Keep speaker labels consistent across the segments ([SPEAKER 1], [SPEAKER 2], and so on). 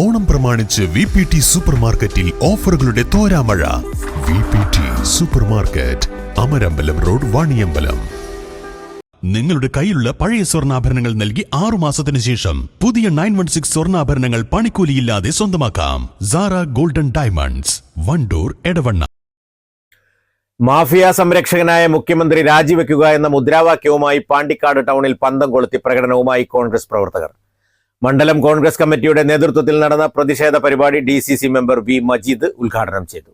[SPEAKER 1] ഓണം പ്രമാണിച്ച് V P T super മാർക്കറ്റിൽ ഓഫറുകളുടെ തോരാമഴ. V P T super market Amarambalam road Vaniyambalam. നിങ്ങളുടെ കയ്യിലുള്ള പഴയ സ്വർണാഭരണങ്ങൾ നൽകി ആറു മാസത്തിന് ശേഷം പുതിയ നയൻ വൺ സിക്സ് സ്വർണാഭരണങ്ങൾ പണിക്കൂലിയില്ലാതെ സ്വന്തമാക്കാം. Sara golden diamonds Wandoor Edavanna.
[SPEAKER 2] Mafia സംരക്ഷകനായ മുഖ്യമന്ത്രി രാജിവെക്കുക എന്ന മുദ്രാവാക്യവുമായി പാണ്ടിക്കാട് ടൗണിൽ പന്തം കൊളുത്തി പ്രകടനവുമായി കോൺഗ്രസ് പ്രവർത്തകർ. മണ്ഡലം കോൺഗ്രസ് കമ്മിറ്റിയുടെ നേതൃത്വത്തിൽ നടന്ന പ്രതിഷേധ പരിപാടി D C C member V Majeed ഉദ്ഘാടനം ചെയ്തു.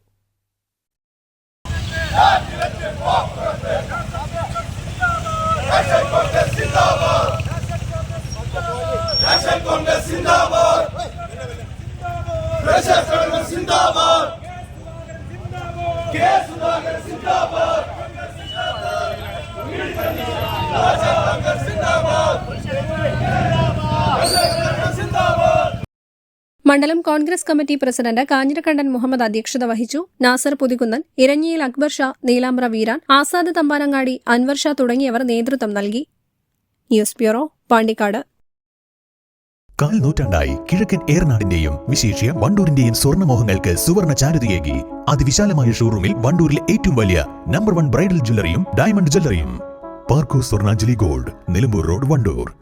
[SPEAKER 3] മണ്ഡലം കോൺഗ്രസ് കമ്മിറ്റി പ്രസിഡന്റ് കാഞ്ഞിരക്കണ്ടൻ മുഹമ്മദ് അധ്യക്ഷത വഹിച്ചു. നാസർ പുതികുന്നൻ ഇരഞ്ഞിയിൽ അക്ബർ ഷാ നീലാംബ്ര വീരാൻ ആസാദ് തമ്പാനങ്ങാടി അൻവർ ഷാ തുടങ്ങിയവർ നേതൃത്വം നൽകി. News bureau Pandikkad.
[SPEAKER 1] കാൽ നൂറ്റാണ്ടായി കിഴക്കൻ ഏറനാടിന്റെയും വിശേഷ്യ വണ്ടൂരിന്റെയും സ്വർണമോഹങ്ങൾക്ക് സുവർണ ചാരുതയേകി. അതിവിശാലമായ ഷോറൂമിൽ വണ്ടൂരിലെ ഏറ്റവും വലിയ നമ്പർ വൺ ബ്രൈഡൽ ജ്വല്ലറിയും diamond ജ്വല്ലറിയും. Parco Swarnanjali gold Nilambur road Wandoor.